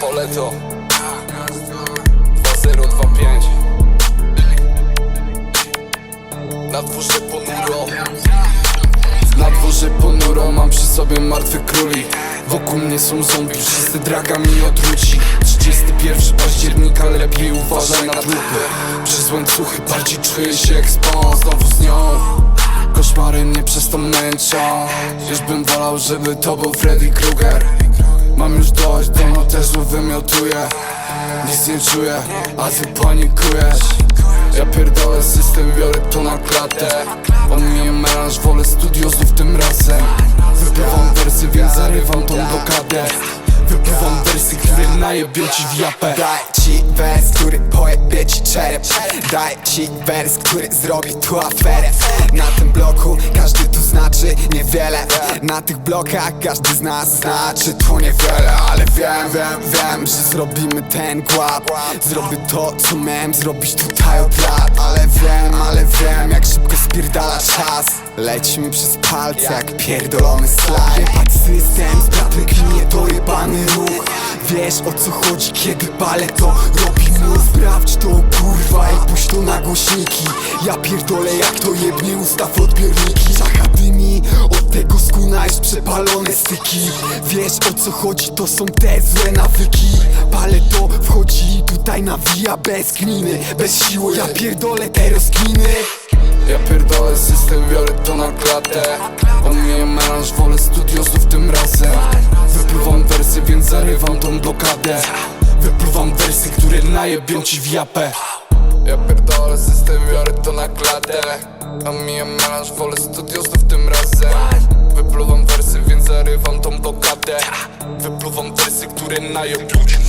Poleto 2025 Na dworze ponuro. Na dworze ponuro mam przy sobie martwy króli. Wokół mnie są zombie, wszyscy draga mi odwróci. 31 października, lepiej uważaj na trupy Przez łańcuchy bardziej czuję się jak Znowu z nią. Koszmary mnie przez to męczą. Już bym wolał, żeby to był Freddy Krueger. Mam już dość, domu też wymiotuję Nic nie czuję, a ty panikujesz. Ja pierdolę system, biorę to na klatę. Omijam melanż, wolę studio znów tym razem. Wypływam wersy, więc zarywam tą blokadę. Wypływam wersy, które najebią ci w japę. Daj ci wers, który pojebie ci czerep. Daj ci wers, który zrobi tu aferę. Na tym bloku każdy tu znaczy niewiele Na tych blokach każdy z nas znaczy tu niewiele Ale wiem, wiem, wiem, że zrobimy ten gład Zrobię to, co miałem zrobić tutaj od lat. Ale wiem, ale wiem, jak szybko spierdala czas. Leci mi przez palce jak pierdolony slajd. Jebać system, z bratem klinie dojebany ruch. Wiesz o co chodzi, kiedy palę to robi Sprawdź to kurwa i puść to na głośniki. Ja pierdolę jak to jebnie ustaw odbiorniki. Zachadymi od tego skuna już przepalone styki. Wiesz o co chodzi, to są te złe nawyki. Palę to wchodzi tutaj nawija bez kminy Bez siły ja pierdolę te rozkminy. Ja pierdolę system, biorę to na klatę. Omijam melanż, wolę studio znów tym razem. Wypływam wersy, więc zarywam tą blokadę Które najebią ci w japę. Ja pierdolę system, biorę to na klatę. Omijam melanż, wolę studio znów tym razem. Wypluwam wersy, więc zarywam tą blokadę Wypluwam wersy, które najebią ci